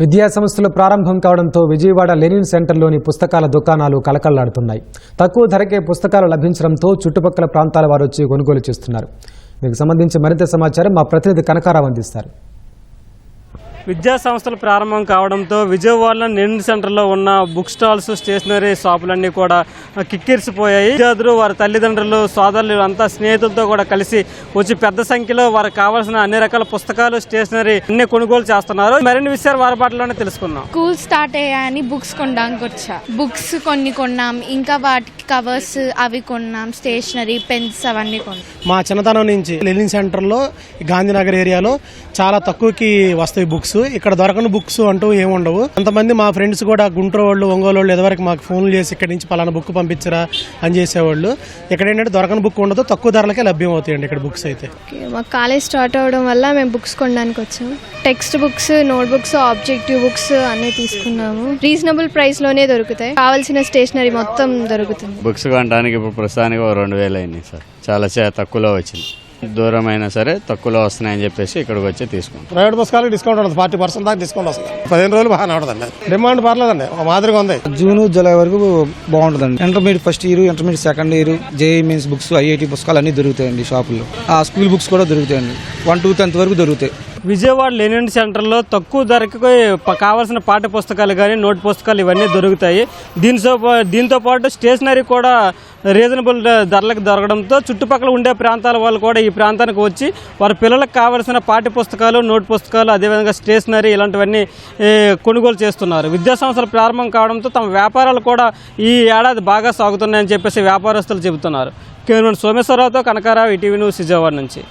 విద్యాసంస్థలు ప్రారంభం కావడంతో విజయవాడ లెనిన్ సెంటర్లోని పుస్తకాల దుకాణాలు కలకల్లాడుతున్నాయి తక్కువ ధరకే పుస్తకాలు లభించడంతో చుట్టుపక్కల ప్రాంతాల వారు వచ్చి కొనుగోలు చేస్తున్నారు. దీనికి సంబంధించి మరింత సమాచారం మా ప్రతినిధి కనకారావు అందిస్తారు. విద్యా సంస్థలు ప్రారంభం కావడంతో విజయవాడలో నెండు సెంటర్లో ఉన్న బుక్ స్టాల్స్ స్టేషనరీ షాపులన్నీ కూడా కిక్కిరిసిపోయాయి. విద్యార్థులు వారి తల్లిదండ్రులు సోదరులు అంతా స్నేహితులతో కూడా కలిసి వచ్చి పెద్ద సంఖ్యలో వారికి కావాల్సిన అన్ని రకాల పుస్తకాలు స్టేషనరీ అన్ని కొనుగోలు చేస్తున్నారు. మరిన్ని విషయాలు వారి పాటలోనే తెలుసుకుందాం. స్కూల్ స్టార్ట్ అయ్యాయని బుక్స్ కొనడానికి వచ్చా. బుక్స్ కొన్ని కొన్నాం ఇంకా వాటికి కవర్స్ అవి కొన్నాం స్టేషనరీ పెన్స్ అవన్నీ కొన్నాం. మా చిన్నతనం నుంచి లెనిన్ సెంటర్లో గాంధీనగర్ ఏరియాలో చాలా తక్కువకి వస్తాయి బుక్స్. ఇక్కడ దొరకని బుక్స్ అంటూ ఏమి ఉండవు. కొంతమంది మా ఫ్రెండ్స్ కూడా గుంటూరు వాళ్ళు ఒంగోలు వాళ్ళు ఎదవరకు మాకు ఫోన్లు చేసి ఇక్కడి నుంచి పలానా బుక్ పంపించరా అని చేసేవాళ్ళు. ఇక్కడ ఏంటంటే దొరకని బుక్ ఉండదు తక్కువ ధరలకే లభ్యం అవుతాయండి ఇక్కడ బుక్స్ అయితే. మాకు కాలేజ్ స్టార్ట్ అవడం వల్ల మేము బుక్స్ కొనడానికి వచ్చాం. Text books note books objective books అన్నీ తీసుకున్నాము. రీజనబుల్ ప్రైస్లోనే దొరుకుతాయి. కావాల్సిన స్టేషనరీ మొత్తం దొరుకుతుంది. బుక్స్ కొనడానికి ఇప్పుడు ప్రస్తుతానికి ఒక రెండు వేలు అయినాయి సార్. చాలా చే- తక్కువలో వచ్చింది. దూరం అయినా సరే తక్కువలో వస్తున్నాయని చెప్పేసి ఇక్కడికి వచ్చి తీసుకుంటాం. ప్రైవేట్ పుస్తకాలకు డిస్కౌంట్ ఉంటుంది ఫార్టీ పర్సెంట్ దాకా డిస్కౌంట్ వస్తుంది. పదిహేను రోజులు బాగానే ఉంటుందండి. డిమాండ్ పర్లేదండి. ఒక మాదిరిగా ఉంది. జూన్ జూలై వరకు బాగుంటుందండి. Intermediate first year intermediate second year JEE mains books IIT పుస్తకాలు అన్ని దొరుకుతాయండి షాపుల్లో. ఆ స్కూల్ బుక్స్ కూడా దొరుకుతాయండి. వన్ టూ టెన్త్ వరకు దొరుకుతాయి. విజయవాడ లెనిన్ సెంటర్లో తక్కువ ధరకి కావాల్సిన పాఠ్య పుస్తకాలు కానీ నోట్ పుస్తకాలు ఇవన్నీ దొరుకుతాయి. దీనితో పా- దీంతో పాటు స్టేషనరీ కూడా రీజనబుల్ ధరలకు దొరకడంతో చుట్టుపక్కల ఉండే ప్రాంతాల వాళ్ళు కూడా ఈ ప్రాంతానికి వచ్చి వారి పిల్లలకు కావాల్సిన పాఠ్య పుస్తకాలు నోట్ పుస్తకాలు అదేవిధంగా స్టేషనరీ ఇలాంటివన్నీ కొనుగోలు చేస్తున్నారు. విద్యా సంస్థలు ప్రారంభం కావడంతో తమ వ్యాపారాలు కూడా ఈ ఏడాది బాగా సాగుతున్నాయని చెప్పేసి వ్యాపారస్తులు చెబుతున్నారు. కేవలం సోమేశ్వరరావుతో కనకారావు ఈటీవీ న్యూస్ విజయవాడ నుంచి.